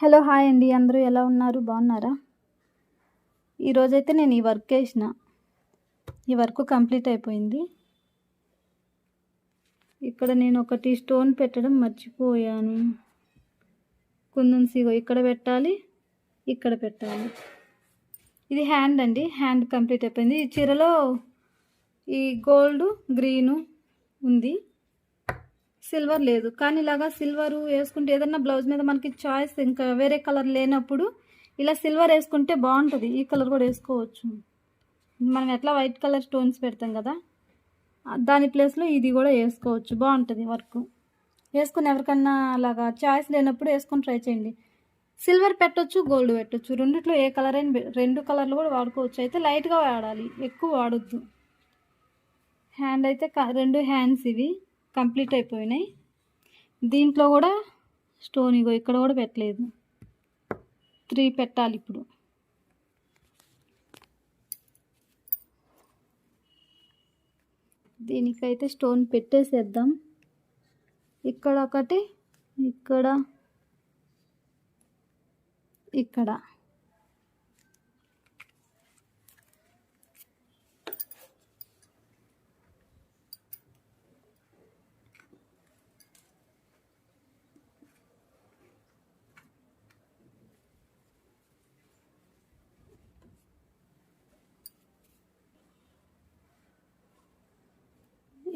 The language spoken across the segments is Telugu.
హలో హాయ్ అండి. అందరూ ఎలా ఉన్నారు? బాగున్నారా? ఈరోజైతే నేను ఈ వర్క్ వేసిన ఈ వర్క్ కంప్లీట్ అయిపోయింది. ఇక్కడ నేను ఒకటి స్టోన్ పెట్టడం మర్చిపోయాను. కుందన్ సిగో ఇక్కడ పెట్టాలి ఇక్కడ పెట్టాలి. ఇది హ్యాండ్ అండి. హ్యాండ్ కంప్లీట్ అయిపోయింది. ఈ చీరలో ఈ గోల్డ్ గ్రీను ఉంది. సిల్వర్ లేదు. కానీ ఇలాగా సిల్వర్ వేసుకుంటే ఏదన్నా బ్లౌజ్ మీద మనకి చాయిస్ ఇంకా వేరే కలర్ లేనప్పుడు ఇలా సిల్వర్ వేసుకుంటే బాగుంటుంది. ఈ కలర్ కూడా వేసుకోవచ్చు. మనం ఎట్లా వైట్ కలర్ స్టోన్స్ పెడతాం కదా దాని ప్లేస్లో ఇది కూడా వేసుకోవచ్చు. బాగుంటుంది వర్క్. వేసుకుని ఎవరికన్నా అలాగా చాయిస్ లేనప్పుడు వేసుకొని ట్రై చేయండి. సిల్వర్ పెట్టొచ్చు గోల్డ్ పెట్టొచ్చు. రెండిట్లో ఏ కలర్ అయినా రెండు కలర్లు కూడా వాడుకోవచ్చు. అయితే లైట్గా వాడాలి. ఎక్కువ వాడొద్దు. హ్యాండ్ అయితే క- రెండు హ్యాండ్స్ ఇవి. కంప్లీట్ అయిపోయినాయి. దీంట్లో కూడా స్టోన్ ఇగో ఇక్కడ కూడా పెట్టలేదు. త్రీ పెట్టాలి ఇప్పుడు. దీనికైతే స్టోన్ పెట్టేసేద్దాం. ఇక్కడ ఒకటి ఇక్కడ ఇక్కడ.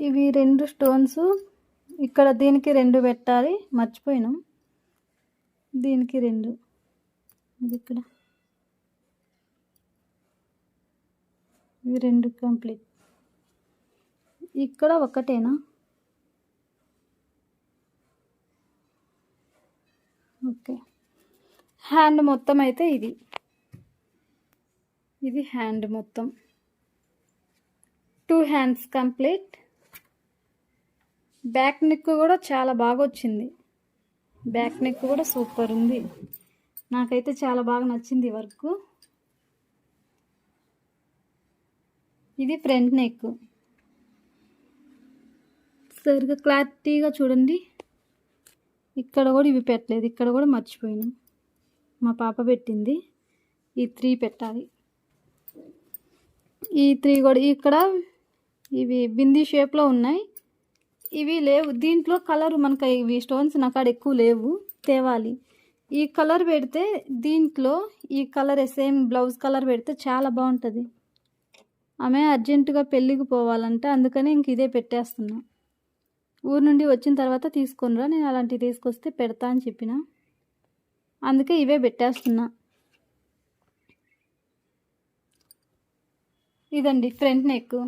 ఇవి రెండు స్టోన్స్ ఇక్కడ దీనికి రెండు పెట్టాలి. మర్చిపోయినాం. దీనికి రెండు. ఇది ఇక్కడ. ఇవి రెండు కంప్లీట్ ఇక్కడ ఒకటేనా? ఓకే. హ్యాండ్ మొత్తం అయితే ఇది. ఇది హ్యాండ్ మొత్తం. Two hands complete back neck కూడా చాలా బాగా వచ్చింది బ్యాక్ నెక్ కూడా సూపర్ ఉంది. నాకైతే చాలా బాగా నచ్చింది ఈ వర్క్. ఇది ఫ్రంట్ నెక్. సరిగ్గా క్లారిటీగా చూడండి. ఇక్కడ కూడా ఇవి పెట్టలేదు. ఇక్కడ కూడా మర్చిపోయినాం. మా పాప పెట్టింది. ఈ త్రీ పెట్టాలి. ఈ త్రీ కూడా ఇక్కడ ఇవి బిందీ షేప్లో ఉన్నాయి. ఇవి లేవు. దీంట్లో కలర్ మనకు ఇవి స్టోన్స్ నా కాడ ఎక్కువ లేవు. తేవాలి. ఈ కలర్ పెడితే దీంట్లో ఈ కలర్ సేమ్ బ్లౌజ్ కలర్ పెడితే చాలా బాగుంటుంది. ఆమె అర్జెంటుగా పెళ్ళికి పోవాలంటే. అందుకని ఇంక ఇదే పెట్టేస్తున్నా. ఊరు నుండి వచ్చిన తర్వాత తీసుకొనిరా. నేను అలాంటివి తీసుకొస్తే పెడతా అని చెప్పిన. అందుకే ఇవే పెట్టేస్తున్నా. ఇదండి ఫ్రంట్ నెక్.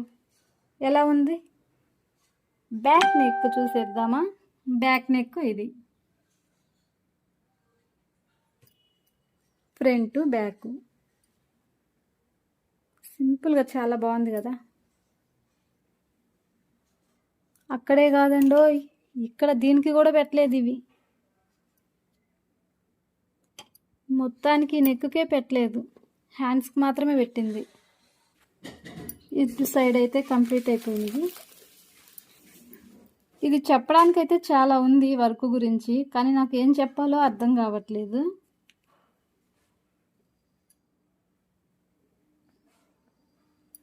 ఎలా ఉంది? బ్యాక్ నెక్ చూసేద్దామా? బ్యాక్ నెక్ ఇది. Front back. సింపుల్గా చాలా బాగుంది కదా. అక్కడే కాదండో ఇక్కడ దీనికి కూడా పెట్టలేదు ఇవి. మొత్తానికి నెక్కే పెట్టలేదు. హ్యాండ్స్కి మాత్రమే పెట్టింది. ఇటు సైడ్ అయితే కంప్లీట్ అయిపోయింది. ఇది చెప్పడానికైతే చాలా ఉంది వర్క్ గురించి కానీ నాకు ఏం చెప్పాలో అర్థం కావట్లేదు.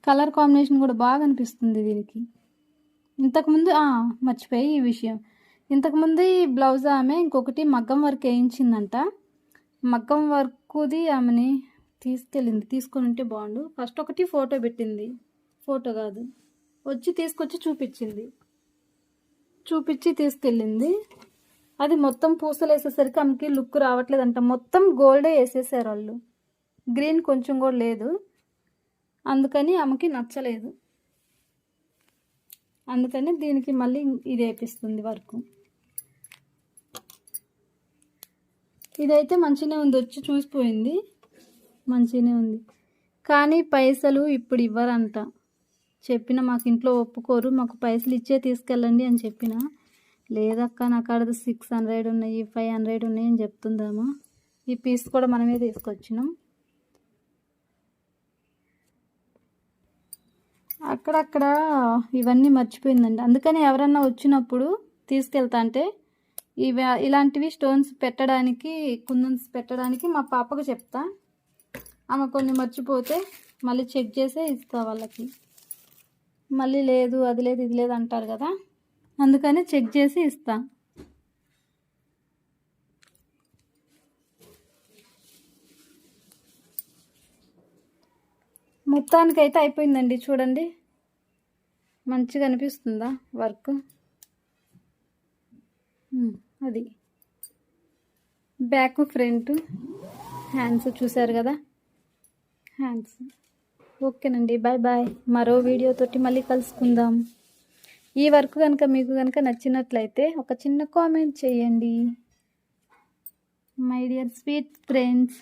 కలర్ కాంబినేషన్ కూడా బాగా అనిపిస్తుంది దీనికి. ఇంతకుముందు మర్చిపోయి ఈ విషయం. ఇంతకుముందు ఈ బ్లౌజ్ ఆమె ఇంకొకటి మగ్గం వర్క్ వేయించిందంట. మగ్గం వర్క్ది ఆమెని తీసుకెళ్ళింది తీసుకొని ఉంటే బాగుండు. ఫస్ట్ ఒకటి ఫోటో పెట్టింది. ఫోటో కాదు. వచ్చి తీసుకొచ్చి చూపించింది. చూపించి తీసుకెళ్ళింది. అది మొత్తం పూసలు వేసేసరికి ఆమెకి లుక్ రావట్లేదంట. మొత్తం గోల్డే వేసేసారు వాళ్ళు. గ్రీన్ కొంచెం కూడా లేదు. అందుకని ఆమెకి నచ్చలేదు. అందుకని దీనికి మళ్ళీ ఇది వేపిస్తుంది వర్క్. ఇదైతే మంచిగానే ఉంది. వచ్చి చూసిపోయింది. మంచిగానే ఉంది. కానీ పైసలు ఇప్పుడు ఇవ్వరంట. చెప్పిన మాకు ఇంట్లో ఒప్పుకోరు మాకు పైసలు ఇచ్చే తీసుకెళ్ళండి అని చెప్పిన. లేదక్క నా కాడ సిక్స్ హండ్రెడ్ ఉన్నాయి ఫైవ్ హండ్రెడ్ ఉన్నాయి అని చెప్తుందామా? ఈ పీస్ కూడా మనమే తీసుకొచ్చినాం. అక్కడక్కడ ఇవన్నీ మర్చిపోయిందండి. అందుకని ఎవరన్నా వచ్చినప్పుడు తీసుకెళ్తా అంటే ఇవి ఇలాంటివి స్టోన్స్ పెట్టడానికి కుందన్స్ పెట్టడానికి మా పాపకు చెప్తా. ఆమె కొన్ని మర్చిపోతే మళ్ళీ చెక్ చేసే ఇస్తా వాళ్ళకి. మళ్ళీ లేదు అది లేదు ఇది లేదు అంటారు కదా. అందుకని చెక్ చేసి ఇస్తా. మొత్తానికైతే అయిపోయిందండి చూడండి. మంచిగా అనిపిస్తుందా వర్క్? అది. బ్యాక్ ఫ్రంట్ హ్యాండ్స్ చూసారు కదా. హ్యాండ్స్. ఓకేనండి బాయ్ బాయ్. మరో వీడియోతోటి మళ్ళీ కలుసుకుందాం. ఈ వర్క్ కనుక మీకు కనుక నచ్చినట్లయితే ఒక చిన్న కామెంట్ చేయండి. My dear sweet friends